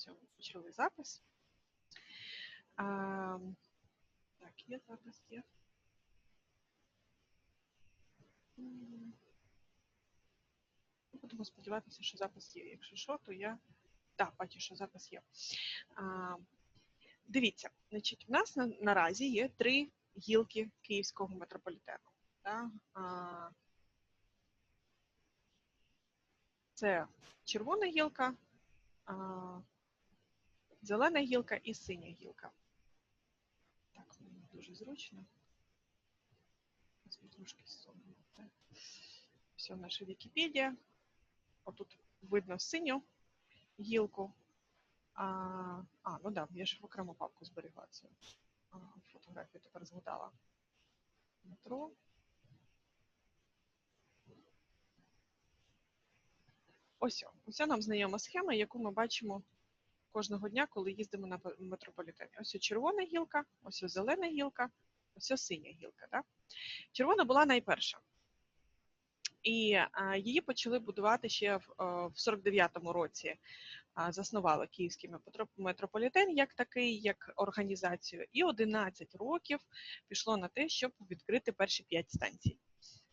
Все, почали запис. А, так, є запис, є. Будемо сподіватися, що запис є. Якщо що, то я. Так, бачу, що запис є. А, дивіться, значить, у нас на, наразі є три гілки Київського метрополітену. Да? А, це червона гілка, зелена гілка і синя гілка. Так, мені дуже зручно. Трошки сонно. так. Все, наша Вікіпедія. Отут видно синю гілку. А, а ну да, я ж в окрему папку зберігла цю фотографію, тепер згадала. Метро. Ось, ось нам знайома схема, яку ми бачимо кожного дня, коли їздимо на метрополітені. Ось червона гілка, ось зелена гілка, ось синя гілка. Да? Червона була найперша. І її почали будувати ще в, е, 49-му році. А, заснували Київський метро- метрополітен як такий, як організацію. І 11 років пішло на те, щоб відкрити перші 5 станцій.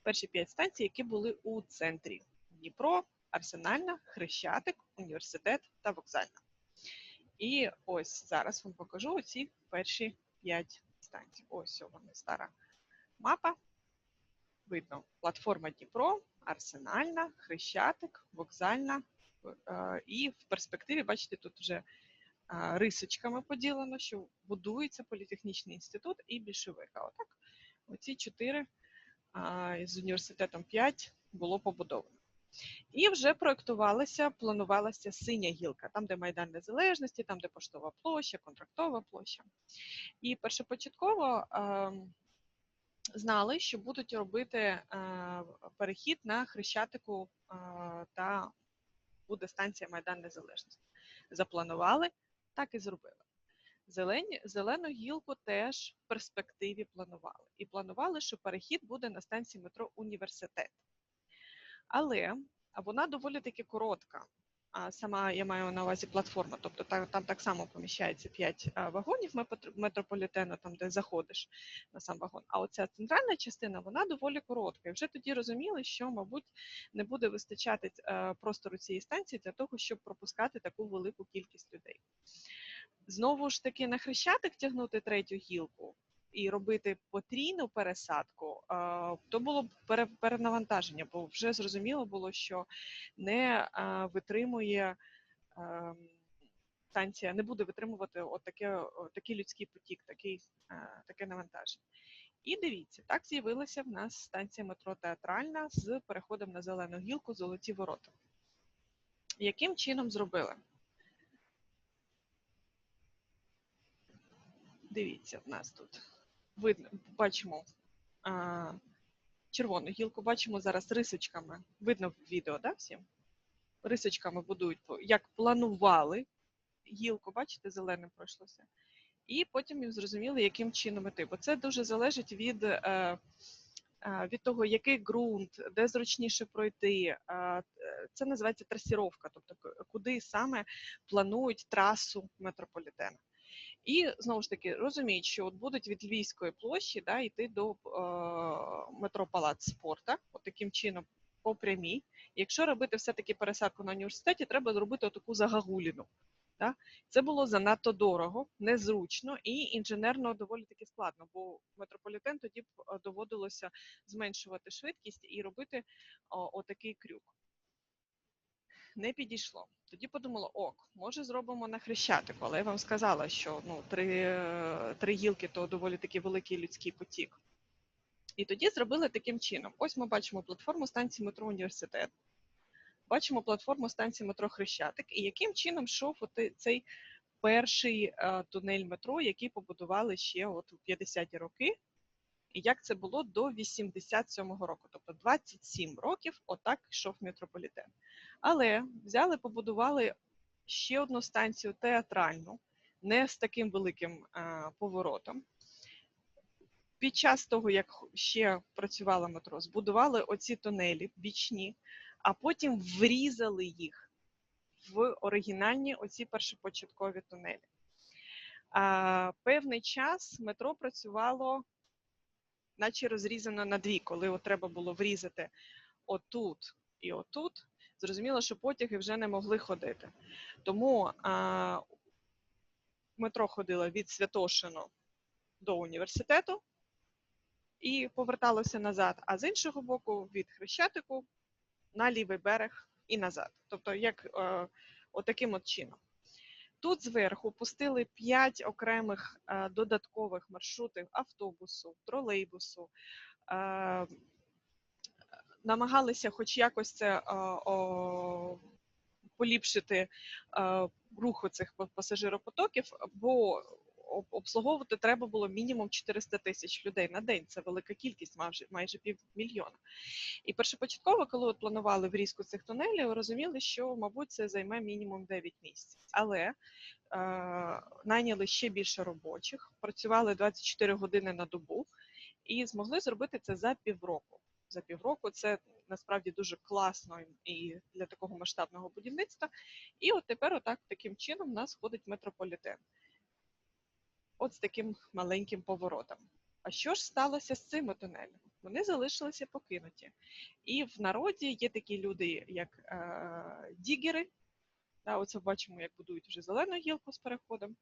Перші 5 станцій, які були у центрі Дніпро, Арсенальна, Хрещатик, університет та вокзальна. І ось зараз вам покажу оці перші 5 станцій. Ось вони стара мапа. Видно, платформа Дніпро, Арсенальна, Хрещатик, вокзальна. Е, І в перспективі, бачите, тут вже е, рисочками поділено, що будується політехнічний інститут і більшовик. А отак, оці чотири з університетом 5 було побудовано. І вже проектувалася, планувалася синя гілка, там, де Майдан Незалежності, там, де поштова площа, контрактова площа. І першопочатково ем, знали, що будуть робити е, перехід на Хрещатику е, та буде станція Майдан Незалежності. Запланували, так і зробили. Зелені, зелену гілку теж в перспективі планували. І планували, що перехід буде на станції метро Університет. Але вона доволі таки коротка. А сама я маю на увазі платформа, тобто там, там так само поміщається 5 вагонів метро- метрополітену, там де заходиш на сам вагон. А оця центральна частина вона доволі коротка. І вже тоді розуміли, що, мабуть, не буде вистачати е, простору цієї станції для того, щоб пропускати таку велику кількість людей. Знову ж таки, на хрещатик тягнути третю гілку і робити потрійну пересадку, то було б перенавантаження, бо вже зрозуміло було, що не витримує станція, не буде витримувати отаке, о, такий людський потік, такий, таке навантаження. І дивіться, так з'явилася в нас станція метро театральна з переходом на зелену гілку Золоті ворота. Яким чином зробили? Дивіться, в нас тут видно, бачимо а, червону гілку, бачимо зараз рисочками. Видно в відео, да, всім? Рисочками будують, як планували гілку, бачите, зеленим пройшлося. І потім їм зрозуміли, яким чином іти. Бо це дуже залежить від, е, е, від того, який ґрунт, де зручніше пройти. Е, Це називається трасіровка, тобто куди саме планують трасу метрополітену. І знову ж таки розуміють, що от будуть від Львівської площі да, йти до е, метро Палац спорта, от таким чином по прямій. Якщо робити все-таки пересадку на університеті, треба зробити таку загагуліну. Да? Це було занадто дорого, незручно і інженерно доволі таки складно, бо метрополітен тоді б доводилося зменшувати швидкість і робити о, отакий крюк. Не підійшло. Тоді подумала, ок, може зробимо на хрещатику, але я вам сказала, що ну, три, три гілки то доволі таки великий людський потік. І тоді зробили таким чином. Ось ми бачимо платформу станції метро університет, бачимо платформу станції метро Хрещатик, і яким чином йшов цей перший е, тунель метро, який побудували ще от у 50-ті роки. І як це було до 87-го року, тобто 27 років, отак йшов метрополітен. Але взяли, побудували ще одну станцію театральну, не з таким великим е, поворотом. Під час того, як ще працювало метро, збудували оці тунелі бічні, а потім врізали їх в оригінальні оці першопочаткові тунелі. А, певний час метро працювало, наче розрізано на дві, коли треба було врізати отут і отут. Зрозуміло, що потяги вже не могли ходити. Тому а, метро ходило від Святошино до університету і поверталося назад, а з іншого боку від Хрещатику на лівий берег і назад. Тобто, як е, отаким от чином. Тут зверху пустили 5 окремих е, додаткових маршрутів автобусу, тролейбусу. Е, намагалися хоч якось це е, о, поліпшити е, руху цих пасажиропотоків, бо обслуговувати треба було мінімум 400 тисяч людей на день. Це велика кількість, майже майже півмільйона. І першопочатково, коли от планували врізку цих тунелів, розуміли, що мабуть це займе мінімум 9 місяців. Але е, найняли ще більше робочих, працювали 24 години на добу і змогли зробити це за півроку. За півроку це насправді дуже класно і для такого масштабного будівництва. І от тепер, отак таким чином, у нас ходить метрополітен. От з таким маленьким поворотом. А що ж сталося з цими тунелями? Вони залишилися покинуті. І в народі є такі люди, як е, дігери. Да, оце бачимо, як будують вже зелену гілку з переходом.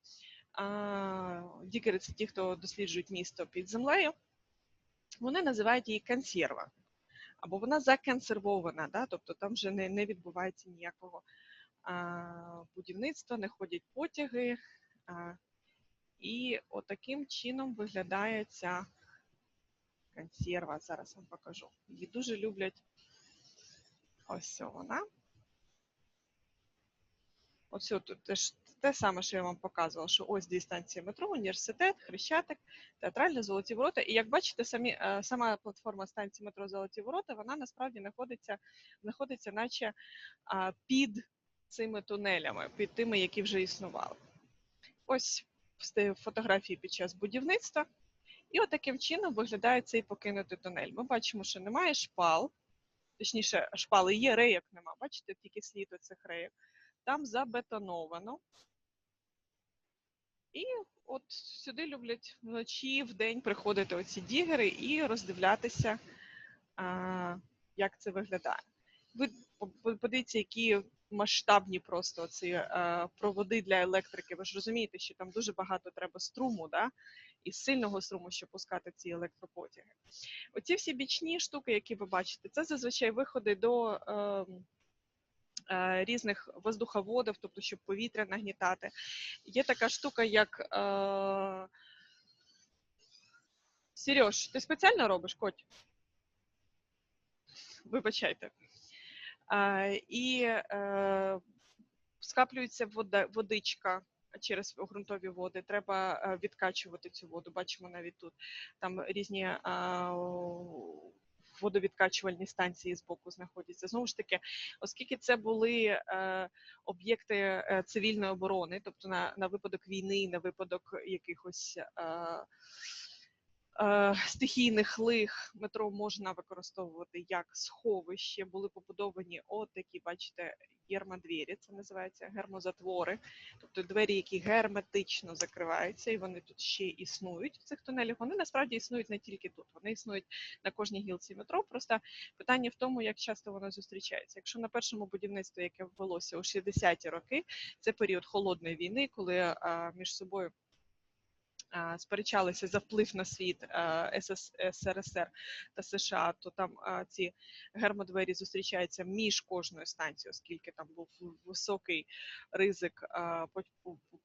А, дігери це ті, хто досліджують місто під землею. Вони називають її консерва. Або вона законсервована, да? тобто там вже не, не відбувається ніякого а, будівництва, не ходять потяги. А, і отаким чином виглядає ця консерва. Зараз вам покажу. Її дуже люблять. Ось вона. Ось тут теж те саме, що я вам показувала, що ось дві станції метро, університет, Хрещатик, театральні золоті ворота. І як бачите, самі, е, сама платформа станції метро Золоті ворота, вона насправді знаходиться, знаходиться наче під цими тунелями, під тими, які вже існували. Ось фотографії під час будівництва. І от таким чином виглядає цей покинутий тунель. Ми бачимо, що немає шпал, точніше, шпали є, рейок нема. Бачите, тільки слід оцих рейок. Там забетоновано. І от сюди люблять вночі, в день приходити оці дігери і роздивлятися, як це виглядає. Ви по- по- подивіться, які масштабні просто ці е, проводи для електрики. Ви ж розумієте, що там дуже багато треба струму, да? і сильного струму, щоб пускати ці електропотяги. Оці всі бічні штуки, які ви бачите, це зазвичай виходи до е, е, різних воздуховодів, тобто щоб повітря нагнітати. Є така штука, як. Е, Сереж, ти спеціально робиш коть? Вибачайте. Е, і е, скаплюється водичка через ґрунтові води. Треба е, відкачувати цю воду. Бачимо навіть тут. Там різні е, водовідкачувальні станції з боку знаходяться. Знову ж таки, оскільки це були е, об'єкти е, цивільної оборони, тобто на, на випадок війни, на випадок якихось. Е, е, стихійних лих метро можна використовувати як сховище. Були побудовані от такі, бачите, гермодвері, це називається гермозатвори, тобто двері, які герметично закриваються, і вони тут ще існують в цих тунелях. Вони насправді існують не тільки тут, вони існують на кожній гілці метро. Просто питання в тому, як часто воно зустрічається. Якщо на першому будівництві, яке ввелося у 60-ті роки, це період холодної війни, коли а, між собою сперечалися за вплив на світ СРСР та США, то там ці гермодвері зустрічаються між кожною станцією, оскільки там був високий ризик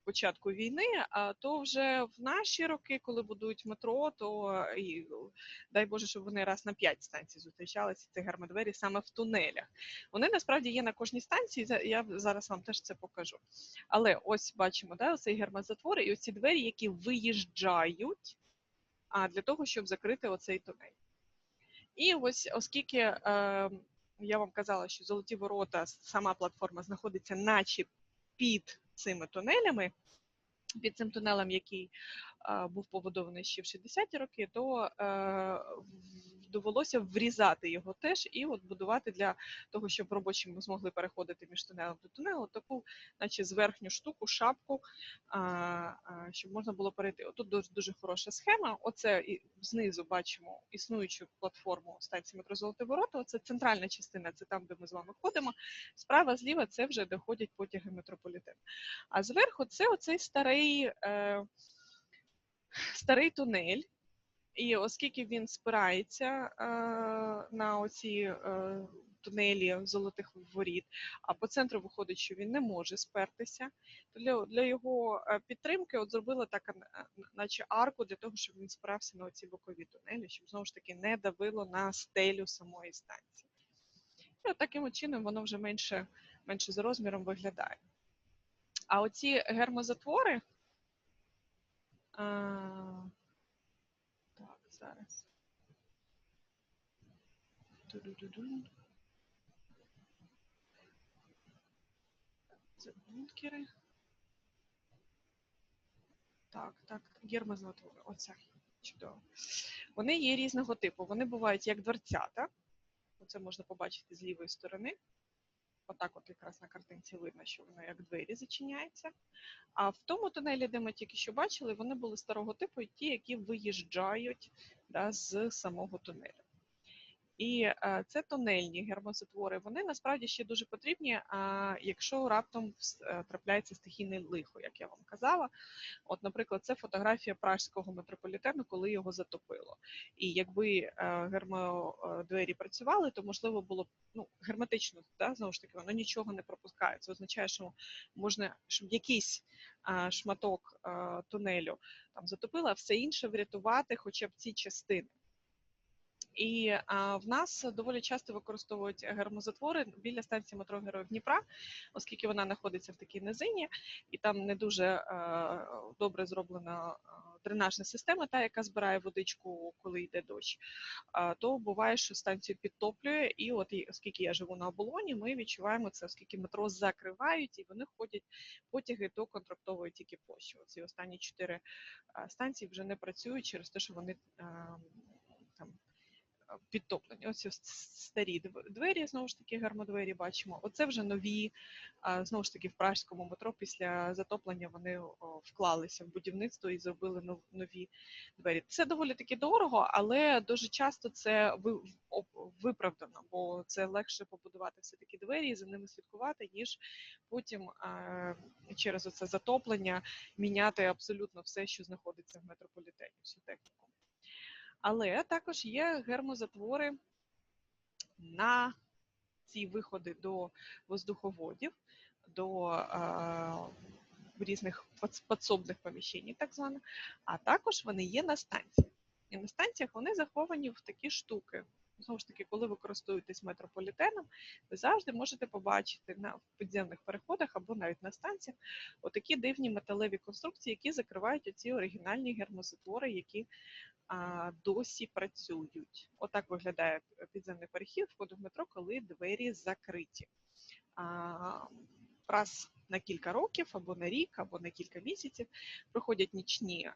початку війни. А то вже в наші роки, коли будують метро, то і дай Боже, щоб вони раз на п'ять станцій зустрічалися ці гермодвері саме в тунелях. Вони насправді є на кожній станції. Я зараз вам теж це покажу. Але ось бачимо, да, оцей гермозатвор і оці двері, які виїжджають а, для того, щоб закрити оцей тунель. І ось, оскільки е, я вам казала, що золоті ворота, сама платформа знаходиться наче під цими тунелями, під цим тунелем, який е, був побудований ще в 60-ті роки, то е, довелося врізати його теж і от будувати для того, щоб робочі змогли переходити між тунелем до тунелу, таку, наче зверхню штуку, шапку, щоб можна було перейти. Отут дуже, дуже хороша схема. Оце і знизу бачимо існуючу платформу станції метро Золоте Ворота. Оце центральна частина, це там, де ми з вами ходимо. Справа зліва це вже доходять потяги метрополітену. А зверху це оцей старий, е, старий тунель. І оскільки він спирається е, на оці е, тунелі золотих воріт, а по центру виходить, що він не може спертися, то для, для його е, підтримки от зробили так, е, наче арку для того, щоб він спирався на оці бокові тунелі, щоб знову ж таки не давило на стелю самої станції. І от таким чином воно вже менше, менше за розміром виглядає. А оці гермозатвори. Так, зараз. Це бункери. Так, так, гермозатвори. Оце. Чудово. Вони є різного типу. Вони бувають як дверцята. Оце можна побачити з лівої сторони. Отак, от якраз на картинці видно, що воно як двері зачиняється. А в тому тунелі, де ми тільки що бачили, вони були старого типу, ті, які виїжджають да, з самого тунелю. І е, це тунельні гермозатвори. Вони насправді ще дуже потрібні, а якщо раптом е, трапляється стихійне лихо, як я вам казала. От, наприклад, це фотографія пражського метрополітену, коли його затопило. І якби е, гермодвері працювали, то можливо було б ну, герметично, да, знову ж таки, воно нічого не пропускає. Це означає, що можна, щоб якийсь шматок тунелю там затопило, а все інше врятувати, хоча б ці частини. І а, в нас доволі часто використовують гермозатвори біля станції метро Героїв Дніпра, оскільки вона знаходиться в такій низині, і там не дуже а, добре зроблена дренажна система, та яка збирає водичку, коли йде дощ. А, то буває, що станцію підтоплює, і от оскільки я живу на оболоні, ми відчуваємо це, оскільки метро закривають, і вони ходять потяги до контрактової тільки площі. Ці останні чотири станції вже не працюють через те, що вони там підтоплені. Ось старі двері, знову ж таки, гермодвері бачимо. Оце вже нові, знову ж таки, в пражському метро після затоплення вони вклалися в будівництво і зробили нові двері. Це доволі таки дорого, але дуже часто це виправдано, бо це легше побудувати все-таки двері і за ними слідкувати, ніж потім через оце затоплення міняти абсолютно все, що знаходиться в метрополітені, всю техніку. Але також є гермозатвори на ці виходи до воздуховодів, до а, різних підсобних поміщень, так званих, а також вони є на станціях. І на станціях вони заховані в такі штуки. Знову ж таки, коли ви користуєтесь метрополітеном, ви завжди можете побачити на підземних переходах або навіть на станціях отакі дивні металеві конструкції, які закривають оці оригінальні гермозатвори, які досі працюють. Отак виглядає підземний перехід входу в метро, коли двері закриті. Раз на кілька років, або на рік, або на кілька місяців проходять нічні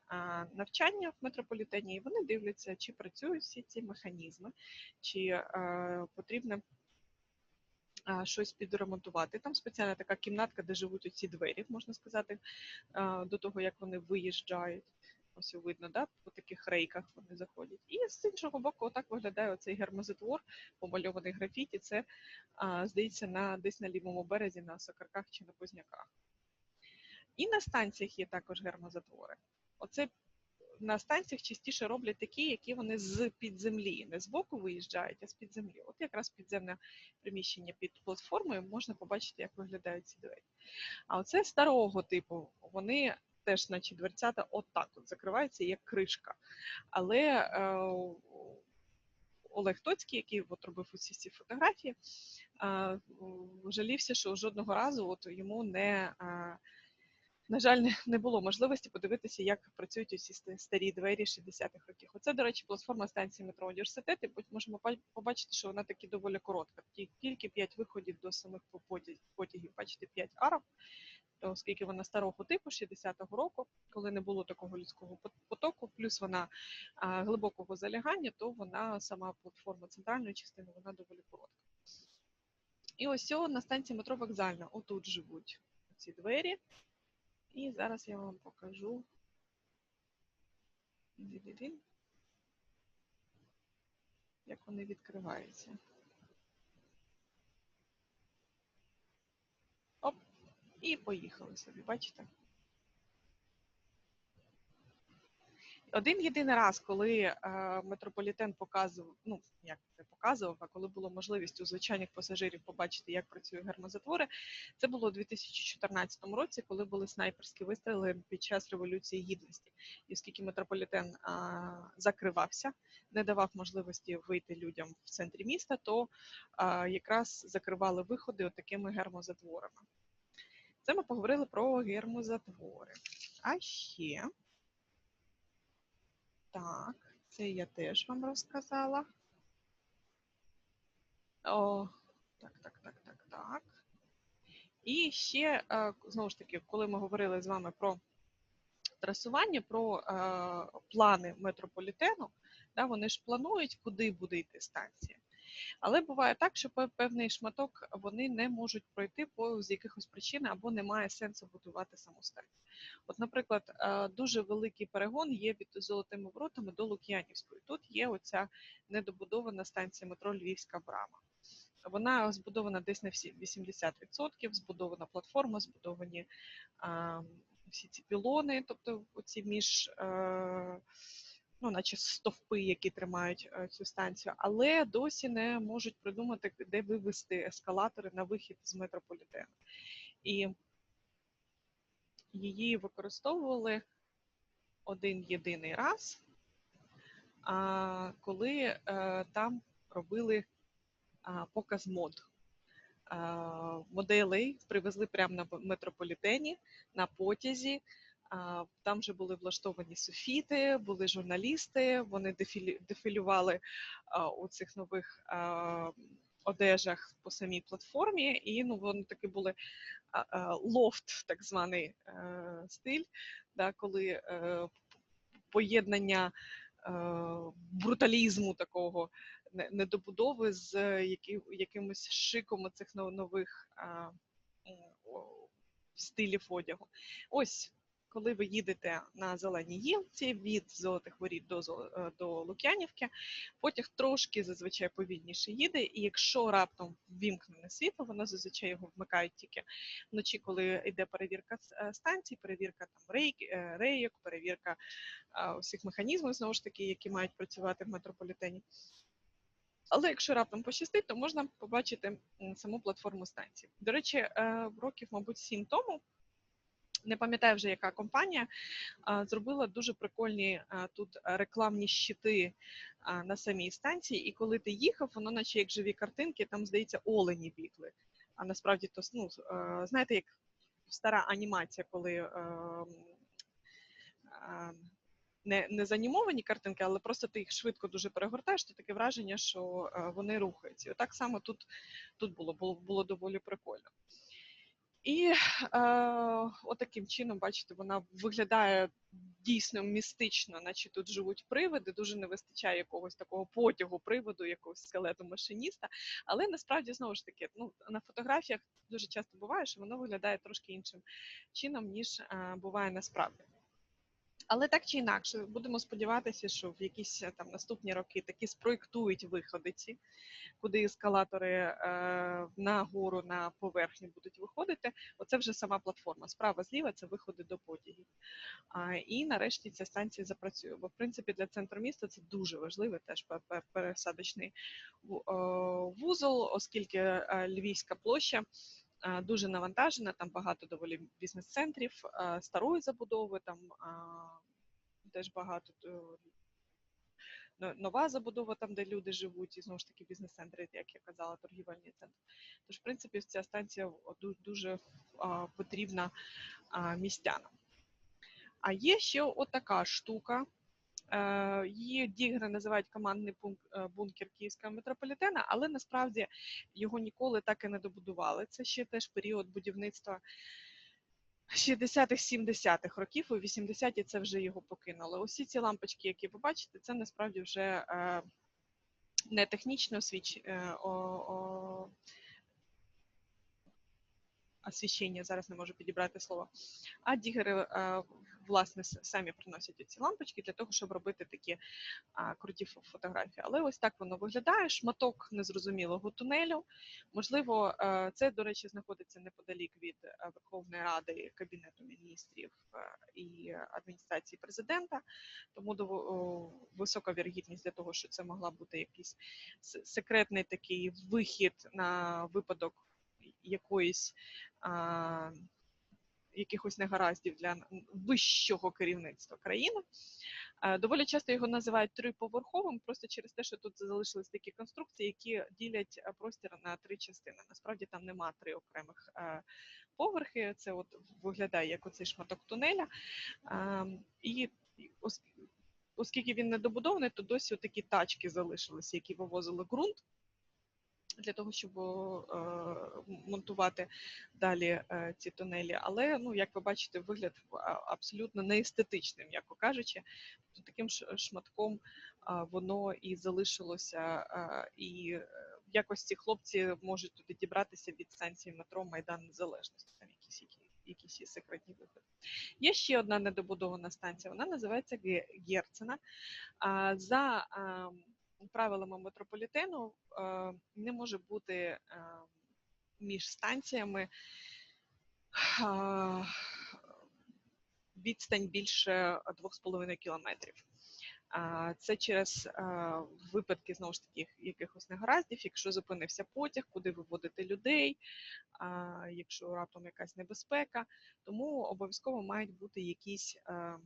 навчання в метрополітені, і вони дивляться, чи працюють всі ці механізми, чи а, потрібно щось підремонтувати. Там спеціальна така кімнатка, де живуть оці двері, можна сказати, а, до того як вони виїжджають. Ось видно, да? по таких рейках вони заходять. І з іншого боку, отак виглядає оцей гермозатвор, помальований графіті. Це, а, здається, на, десь на лівому березі, на Сокарках чи на Позняках. І на станціях є також гермозатвори. Оце на станціях частіше роблять такі, які вони з-під землі, не з боку виїжджають, а з-під землі. От якраз підземне приміщення під платформою можна побачити, як виглядають ці двері. А оце старого типу, вони теж, наче дверцята, отак от закриваються як кришка. Але е, Олег Тоцький, який от робив усі ці фотографії, е, жалівся, що жодного разу от йому не. Е, на жаль, не було можливості подивитися, як працюють усі старі двері 60-х років. Оце, до речі, платформа станції метро університет, і можемо побачити, що вона таки доволі коротка. Тільки 5 виходів до самих потягів. Бачите, 5 арок оскільки вона старого типу, 60-го року, коли не було такого людського потоку, плюс вона глибокого залягання, то вона сама платформа центральної частини, вона доволі коротка. І ось цього на станції метро вокзальна. Отут живуть ці двері. І зараз я вам покажу. Як вони відкриваються. І поїхали собі, бачите? Один єдиний раз, коли е, метрополітен показував, ну як це показував, а коли було можливість у звичайних пасажирів побачити, як працює гермозатвори, це було у 2014 році, коли були снайперські вистріли під час революції гідності. І оскільки метрополітен а, закривався, не давав можливості вийти людям в центрі міста, то а, якраз закривали виходи такими гермозатворами. Це ми поговорили про гермозатвори. А ще так, це я теж вам розказала. О, так, так, так, так, так. І ще, е, знову ж таки, коли ми говорили з вами про трасування, про е, плани метрополітену, да, вони ж планують, куди буде йти станція. Але буває так, що певний шматок вони не можуть пройти по з якихось причин або немає сенсу будувати саму. От, наприклад, е, дуже великий перегон є від золотими воротами до Лук'янівської. Тут є оця недобудована станція метро Львівська брама. Вона збудована десь на всі 80%, збудована платформа, збудовані а, всі ці пілони, тобто оці між, е, ну, наче стовпи, які тримають е, цю станцію, але досі не можуть придумати, де вивести ескалатори на вихід з метрополітену. І її використовували один єдиний раз, коли е, там робили показ мод. Моделей привезли прямо на метрополітені, на потязі. Там вже були влаштовані софіти, були журналісти, вони дефілювали у цих нових одежах по самій платформі, і ну, вони такі були лофт, так званий е, стиль, да, коли е, поєднання е, бруталізму такого недобудови з якимось шиком цих нових стилів одягу. Ось, коли ви їдете на зеленій гілці від Золотих Воріт до, е, до Лук'янівки, потяг трошки зазвичай повільніше їде, і якщо раптом ввімкнене світло, воно зазвичай його вмикають тільки вночі, коли йде перевірка е, станцій, перевірка там рейк, е, рейок, перевірка усіх механізмів, знову ж таки, які мають працювати в метрополітені. Але якщо раптом пощастить, то можна побачити саму платформу станції. До речі, років, мабуть, сім тому. Не пам'ятаю вже, яка компанія зробила дуже прикольні тут рекламні щити на самій станції. І коли ти їхав, воно наче як живі картинки, там, здається, олені бігли. А насправді то ну, знаєте, як стара анімація, коли не, не занімовані картинки, але просто ти їх швидко дуже перегортаєш, то таке враження, що вони рухаються. І отак само тут, тут було, було, було доволі прикольно. І е, отаким чином, бачите, вона виглядає дійсно містично, наче тут живуть привиди, дуже не вистачає якогось такого потягу приводу, якогось скелету машиніста. Але насправді знову ж таки, ну на фотографіях дуже часто буває, що воно виглядає трошки іншим чином, ніж е, буває насправді. Але так чи інакше, будемо сподіватися, що в якісь е, там наступні роки такі спроєктують виходи ці, куди ескалатори е, на гору, на поверхню будуть виходити. Оце вже сама платформа. Справа зліва це виходи до потягів. А, і нарешті ця станція запрацює. Бо в принципі для центру міста це дуже важливий теж пе- пе- пересадочний вузол, оскільки е, Львівська площа. Дуже навантажена, там багато доволі бізнес-центрів, старої забудови, там теж багато е, нова забудова, там, де люди живуть, і знову ж таки бізнес-центри, як я казала, торгівельні центри. Тож, в принципі, ця станція дуже потрібна містянам. А є ще отака штука. Е, Її дігри називають командний е, бункер Київського метрополітена, але насправді його ніколи так і не добудували. Це ще теж період будівництва 60-х, 70-х років, у 80-ті це вже його покинули. Усі ці лампочки, які ви бачите, це насправді вже е, не технічне освіч... е, о, о, освіщення, зараз не можу підібрати слово, а дігери е, власне самі приносять ці лампочки для того, щоб робити такі круті фотографії. Але ось так воно виглядає. Шматок незрозумілого тунелю. Можливо, е, це, до речі, знаходиться неподалік від е, Верховної Ради, Кабінету міністрів і адміністрації президента. Тому висока вірогідність для того, що це могла бути якийсь секретний такий вихід на випадок якоїсь. а, Якихось негараздів для вищого керівництва країни. Е, Доволі часто його називають триповерховим, просто через те, що тут залишились такі конструкції, які ділять е, простір на три частини. Насправді там нема три окремих е, поверхи. Це от виглядає як оцей шматок тунеля. І ос- оскільки він не добудований, то досі такі тачки залишилися, які вивозили ґрунт. Для того щоб е, монтувати далі е, ці тунелі, але ну як ви бачите, вигляд абсолютно неестетичним, м'яко кажучи, таким ш- шматком воно і залишилося, і е, в якості хлопці можуть туди дібратися від станції метро Майдан Незалежності. Там якісь які, якісь є секретні виходи. Є ще одна недобудована станція. Вона називається Ге- Герцена. За правилами метрополітену е, не може бути е, між станціями відстань більше 2,5 кілометрів. Це через випадки знову ж таки якихось негараздів, якщо зупинився потяг, куди виводити людей, якщо раптом якась небезпека, тому обов'язково мають бути якісь е,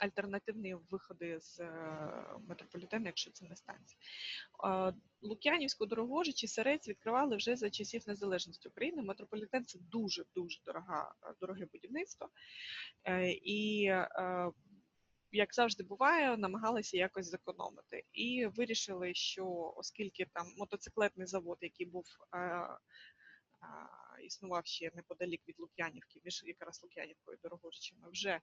альтернативні виходи з е, метрополітену, якщо це не станція. Е, Лук'янівську дорогожі чи Серець відкривали вже за часів незалежності України. Метрополітен це дуже дуже дорога, дороге будівництво. Е, І е, як завжди буває, намагалися якось зекономити. І вирішили, що оскільки там мотоциклетний завод, який був е, е, існував ще неподалік від Лук'янівки, між якраз Лук'янівкою і вже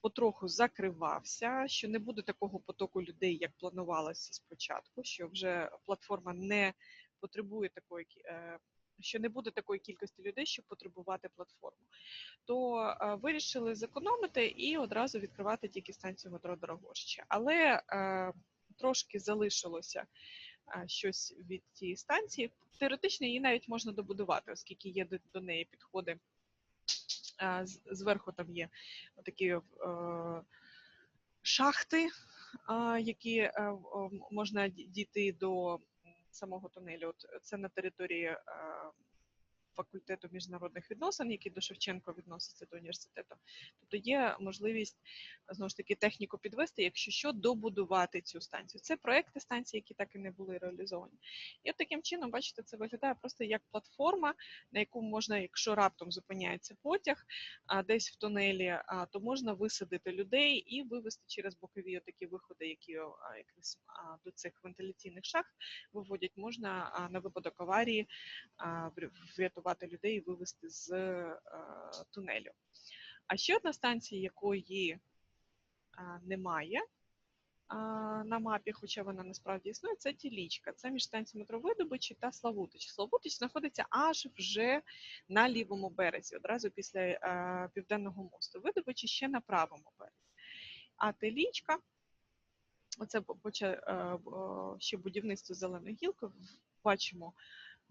потроху закривався, що не буде такого потоку людей, як планувалося спочатку, що вже платформа не потребує такої, е, що не буде такої кількості людей, щоб потребувати платформу, то е, вирішили зекономити і одразу відкривати тільки станцію метро Дорогожича. Але е, трошки залишилося щось від цієї станції. Теоретично її навіть можна добудувати, оскільки є до, неї підходи. Зверху там є такі е, шахти, які е, можна дійти до самого тунелю. От це на території е, факультету міжнародних відносин, який до Шевченка відноситься до університету. Тобто є можливість знову ж таки техніку підвести, якщо що, добудувати цю станцію. Це проекти станції, які так і не були реалізовані. І от таким чином, бачите, це виглядає просто як платформа, на яку можна, якщо раптом зупиняється потяг а, десь в тунелі, то можна висадити людей і вивести через бокові такі виходи, які якраз до цих вентиляційних шахт виводять, можна на випадок аварії а, вря- врятувати людей і вивести з е, тунелю. А ще одна станція, якої а, немає на мапі, хоча вона насправді існує, це Тілічка. Це між станцією метро Видобичі та Славутич. Славутич знаходиться аж вже на лівому березі, одразу після е, південного мосту. Видобичі ще на правому березі. А Телічка, оце е, е, ще будівництво зеленої гілки. Бачимо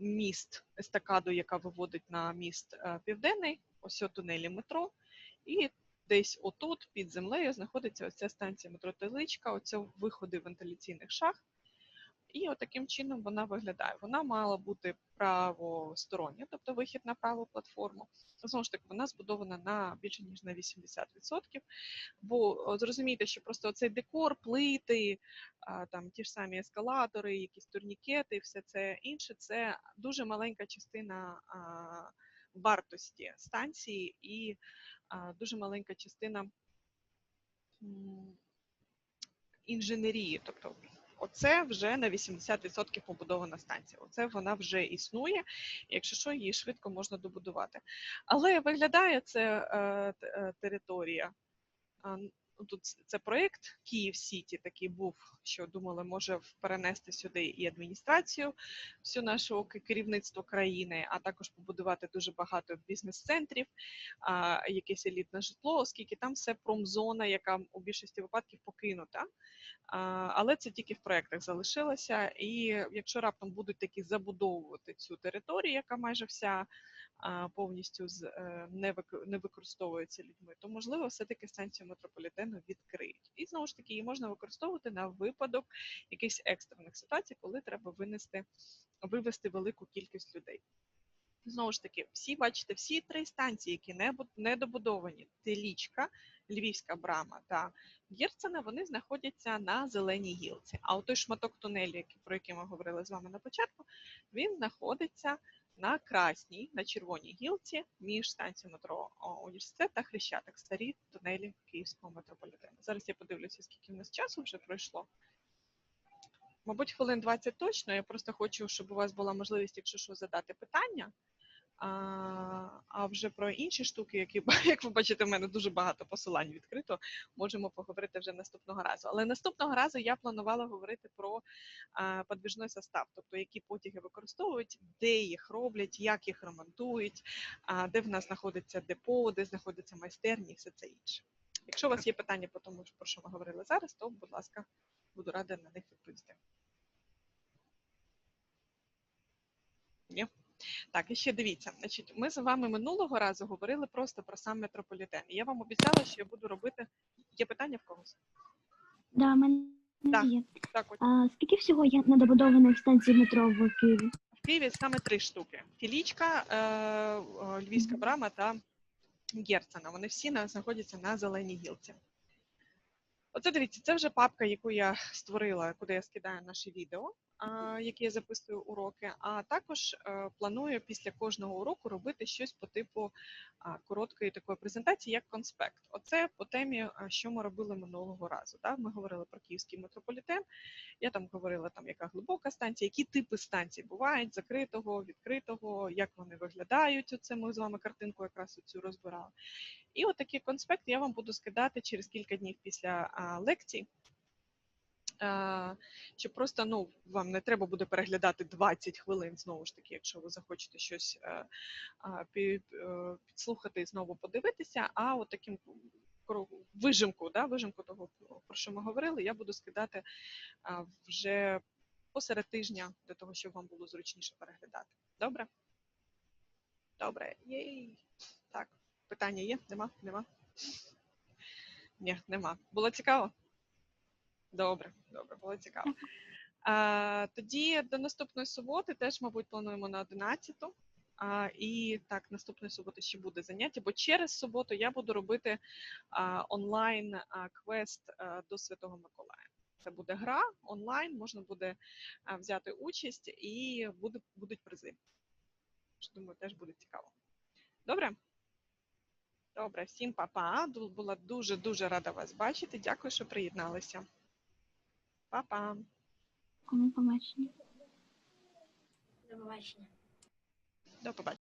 міст, естакаду, яка виводить на міст е, південний, ось тунелі метро. І десь отут під землею знаходиться оця станція метро Теличка, оце виходи вентиляційних шахт. І от таким чином вона виглядає. Вона мала бути правостороння, тобто вихід на праву платформу. Знову ж таки, вона збудована на більше ніж на 80%. Бо зрозумійте, що просто цей декор, плити, там ті ж самі ескалатори, якісь турнікети, все це інше це дуже маленька частина вартості станції і дуже маленька частина інженерії, тобто оце вже на 80% побудована станція. Оце вона вже існує. Якщо що, її швидко можна добудувати. Але виглядає це е, е, територія. ну, Тут це проєкт Київ Сіті такий був, що думали, може перенести сюди і адміністрацію, всю к- керівництво країни, а також побудувати дуже багато бізнес-центрів, якесь елітне житло, оскільки там все промзона, яка у більшості випадків покинута. Але це тільки в проєктах залишилося. І якщо раптом будуть такі забудовувати цю територію, яка майже вся повністю е, не, вик- використовується людьми, то можливо все-таки станцію метрополітену відкриють. І знову ж таки її можна використовувати на випадок якихось екстрених ситуацій, коли треба винести, вивести велику кількість людей. Знову ж таки, всі бачите, всі три станції, які не, бу- не добудовані, Телічка, Львівська брама та Герцена, вони знаходяться на зеленій гілці. А той шматок тунелю, про який ми говорили з вами на початку, він знаходиться на красній, на червоній гілці між станцією метро університет та Хрещатик, старі тунелі Київського метрополітену. Зараз я подивлюся, скільки в нас часу вже пройшло. Мабуть, хвилин 20 точно. Я просто хочу, щоб у вас була можливість, якщо що, задати питання. А, а вже про інші штуки, які як ви бачите, в мене дуже багато посилань відкрито. Можемо поговорити вже наступного разу. Але наступного разу я планувала говорити про а, подвижний состав, тобто які потяги використовують, де їх роблять, як їх ремонтують, а, де в нас знаходиться депо, де знаходяться майстерні і все це інше. Якщо у вас є питання по тому, про що ми говорили зараз, то, будь ласка, буду рада на них відповісти. Ні? Так, і ще дивіться. Значить, ми з вами минулого разу говорили просто про сам метрополітен. І я вам обіцяла, що я буду робити. Є питання в когось? Да, мене Так. є. Так, от А скільки всього є недобудованих станцій метро в Києві? в Києві саме три штуки: Філічка, е, е, Львівська брама та Герцена. Вони всі на, знаходяться на зеленій гілці. Оце дивіться, це вже папка, яку я створила, куди я скидаю наші відео, які я записую уроки. А також е, планую після кожного уроку робити щось по типу короткої такої презентації, як конспект. Оце по темі, що ми робили минулого разу. Так? Ми говорили про київський метрополітен. Я там говорила, там яка глибока станція, які типи станцій бувають, закритого, відкритого, як вони виглядають. Оце ми з вами картинку якраз цю розбирали. І от конспект я вам буду скидати через кілька днів після лекцій. А, щоб просто ну, вам не треба буде переглядати 20 хвилин, знову ж таки, якщо ви захочете щось е, е, підслухати і знову подивитися, а от таким вижимку, да, вижимку того, про що ми говорили, я буду скидати вже посеред тижня для того, щоб вам було зручніше переглядати. Добре? Добре. Єй. Так, питання є? Нема? Нема? Ні, нема. Було цікаво? Добре, добре, було цікаво. А, тоді до наступної суботи теж, мабуть, плануємо на 11 а, і так, наступної суботи ще буде заняття, бо через суботу я буду робити а, онлайн а, квест а, до Святого Миколая. Це буде гра онлайн, можна буде а, взяти участь і буде, будуть призи. Що, Думаю, теж буде цікаво. Добре? Добре, всім па-па. Була дуже дуже рада вас бачити. Дякую, що приєдналися. Па-па. Кому побачення? До побачення. До побачення.